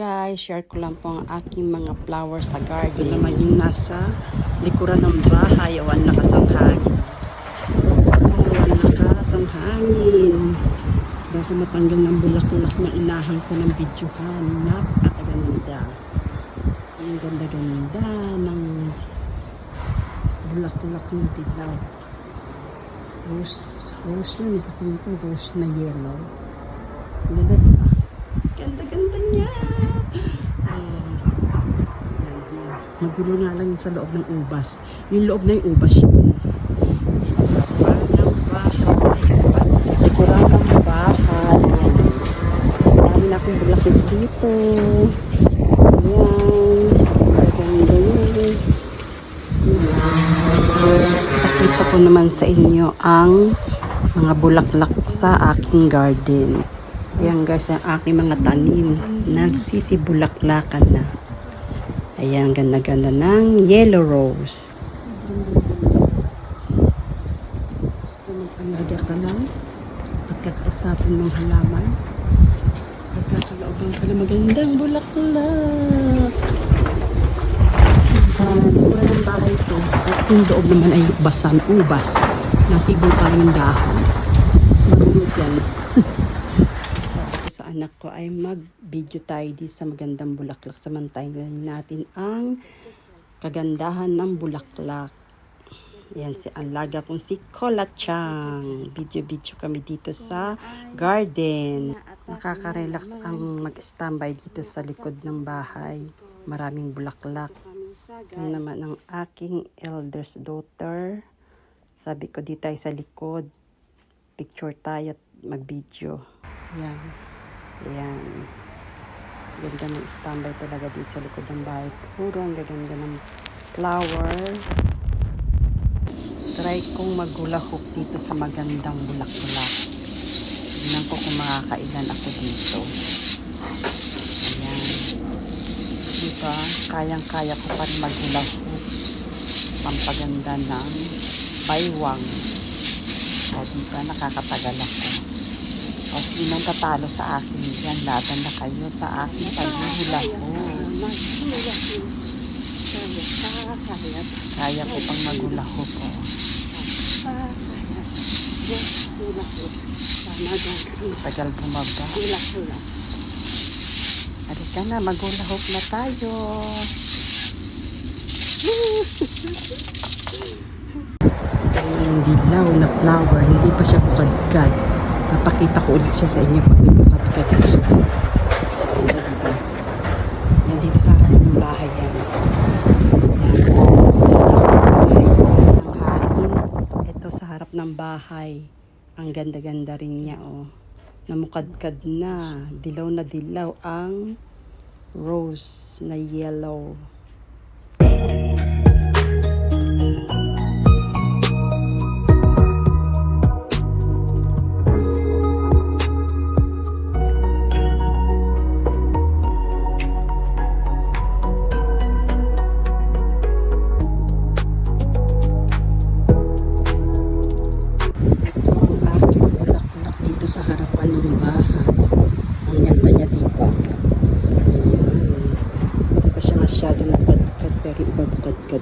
guys, share ko lang po ang aking mga flowers sa Ito garden. naman yung nasa likuran ng bahay. Awan lakas ang hangin. Awan lakas ang hangin. Baka matanggal ng bulaklak na inahan ko ng videohan. Napakaganda. Ang ganda-ganda ng bulaklak ng dilaw. Rose, rose yun. Gusto ko rose na yellow. Ganda? Ganda-ganda niya. Ah. Yan, yan. Magulo nga lang sa loob ng ubas. Yung loob na yung ubas yun. Likuran ng bahay. Ng. Dami na akong bulakit dito. Yan. Maganda yan. Pakita ko naman sa inyo ang mga bulaklak sa aking garden. Ayan guys, ang aking mga tanim. Nagsisibulaklakan na. Ayan, ganda-ganda ng yellow rose. Basta mag-alaga ka lang. Pagkakausapan ng halaman. Pagkakalooban ka ng magandang bulaklak. Sa likuran ng bahay ko, at yung loob naman ay basan, ubas. Nasibol pa rin dahon. Magulo dyan. Anak ko ay mag-video tayo di sa magandang bulaklak. Samantayin natin ang kagandahan ng bulaklak. Yan si ang laga kong si Kola Chang. Video-video kami dito sa garden. Nakaka-relax ang mag-standby dito sa likod ng bahay. Maraming bulaklak. Yan naman ang aking eldest daughter. Sabi ko dito tayo sa likod. Picture tayo at mag-video. Yan. Yan. Ganda ng standby talaga dito sa likod ng bahay. Puro ang gaganda ng flower. Try kong magulahok dito sa magandang bulaklak. Tignan ko kung makakailan ako dito. Ayan. Diba? Kayang-kaya ko pa rin magulahok. Pampaganda ng baywang. O diba? Nakakatagal ako. O sinong tatalo sa akin yan? Laban na kayo sa akin paghihulahok. Kaya ko pang magulahok po. Tagal bumaba. Halika na, magulahok na tayo. Ito yung dilaw na flower. Hindi pa siya bukadkad. Papakita ko ulit siya sa inyo pag bukadkad na siya. Dito. Sa harap ng bahay yan. Ito sa harap ng bahay. Ang ganda-ganda rin niya, oh. Namukadkad na. Dilaw na dilaw ang rose na yellow.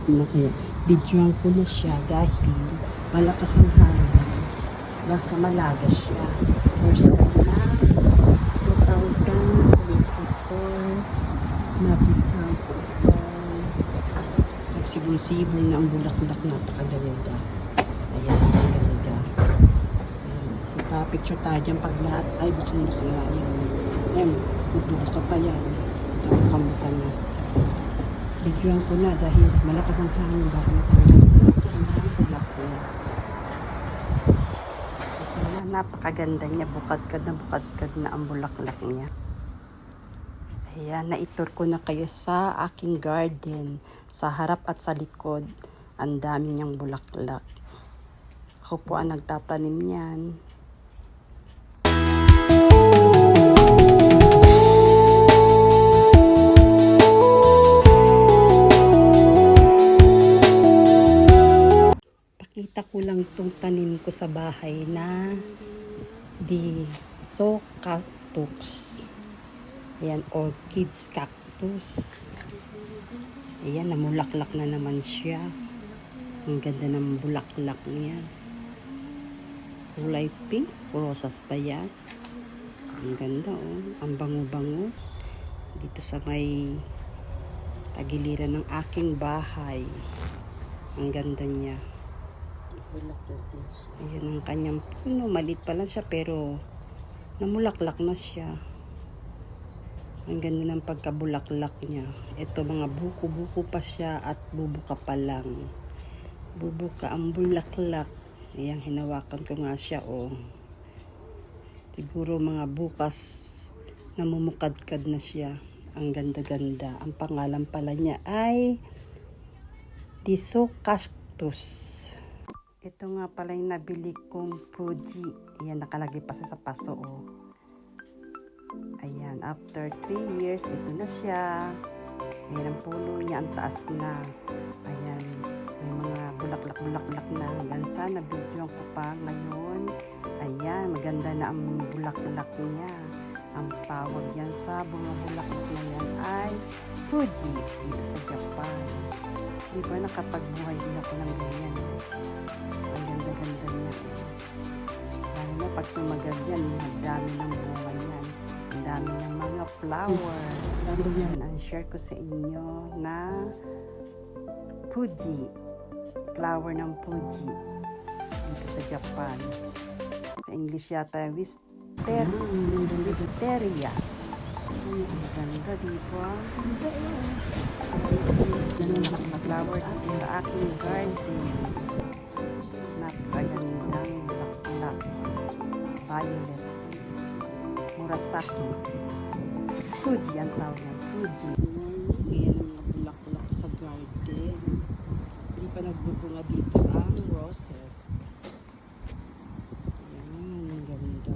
Na kaya videoan ko na siya dahil malakas ang hangin. Baka malaga siya. First time na 2024 nabigyan ko ito. Nagsibol-sibol na ang bulaklak napakaganda. Ayan, ang ganda. Ayan. Ipapicture tayo dyan pag lahat ay bukang bakla yan. Ayan, magbubuka pa yan. Ito ang kamuta na. Videoan ko na dahil malakas ang hangin baka matanggal napakaganda niya. Bukadkad na bukadkad na ang bulaklak niya. Ayan, naitur ko na kayo sa aking garden. Sa harap at sa likod. Ang dami niyang bulaklak. Ako po ang nagtatanim niyan. Pakita ko lang tong tanim ko sa bahay na di so cactus. Ayan, orchids cactus. Ayan, namulaklak na naman siya. Ang ganda ng bulaklak niya. Kulay pink. Rosas pa yan. Ang ganda oh. Ang bango-bango. Dito sa may tagiliran ng aking bahay. Ang ganda niya. Ayan ang kanyang puno. Malit pa lang siya pero namulaklak na siya. Ang ganda ng pagkabulaklak niya. Ito mga buko-buko pa siya at bubuka pa lang. Bubuka ang bulaklak. Ayan, hinawakan ko nga siya oh. Siguro mga bukas namumukadkad na siya. Ang ganda-ganda. Ang pangalan pala niya ay Disocastus. Ito nga pala yung nabili kong Fuji. Ayan, nakalagay pa sa paso oh. Ayan, after 3 years, ito na siya. Ayan, ang puno niya, ang taas na. Ayan, may mga bulaklak-bulaklak na. Hanggang sana video ko pa ngayon. Ayan, maganda na ang bulaklak niya. Ang tawag yan sa mga bulaklak na yan ay Fuji dito sa Japan. Di ba nakapagbuhay din ako ng ganyan? Ang ganda-ganda niya. Lalo na pag tumagal yan, ang dami ng bunga niyan. Ang dami ng mga flower. Yan, ang share ko sa inyo na Fuji. Flower ng Fuji. Dito sa Japan. Sa English yata, Wister Wisteria. Ang ganda, di ba? Flower dito sa aking garden. Napakagandang bulaklak. Violet. Murasaki. Fuji ang tawag niya. Fuji. Ayan ang mga bulaklak sa garden. Hindi pa nagbubunga dito ang roses. Ayan, ang ganda.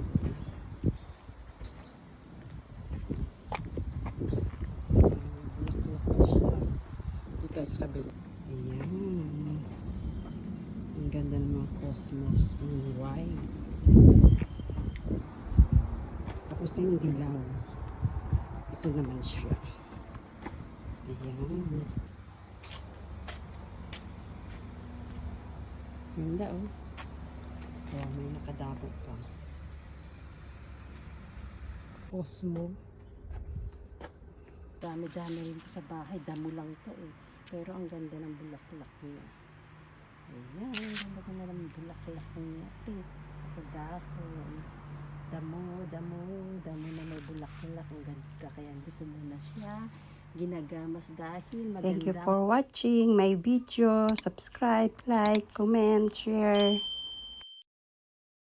Bulaklak pa siya. Dito sa kabila. Ayan. Ang ganda ng mga cosmos. Ang white. Tapos yung dilaw. Ito naman siya. Ayan. Ganda oh. Oh, may nakadabo pa. Osmo. Dami-dami rin sa bahay. Damo lang to eh. Pero ang ganda ng bulaklak niya. Ayan, ang ganda ng bulaklak niya. Pink. Ako dahon. Damo, damo, damo na may bulaklak. Ang ganda. Kaya hindi ko muna siya ginagamas dahil maganda. Thank you for watching my video. Subscribe, like, comment, share.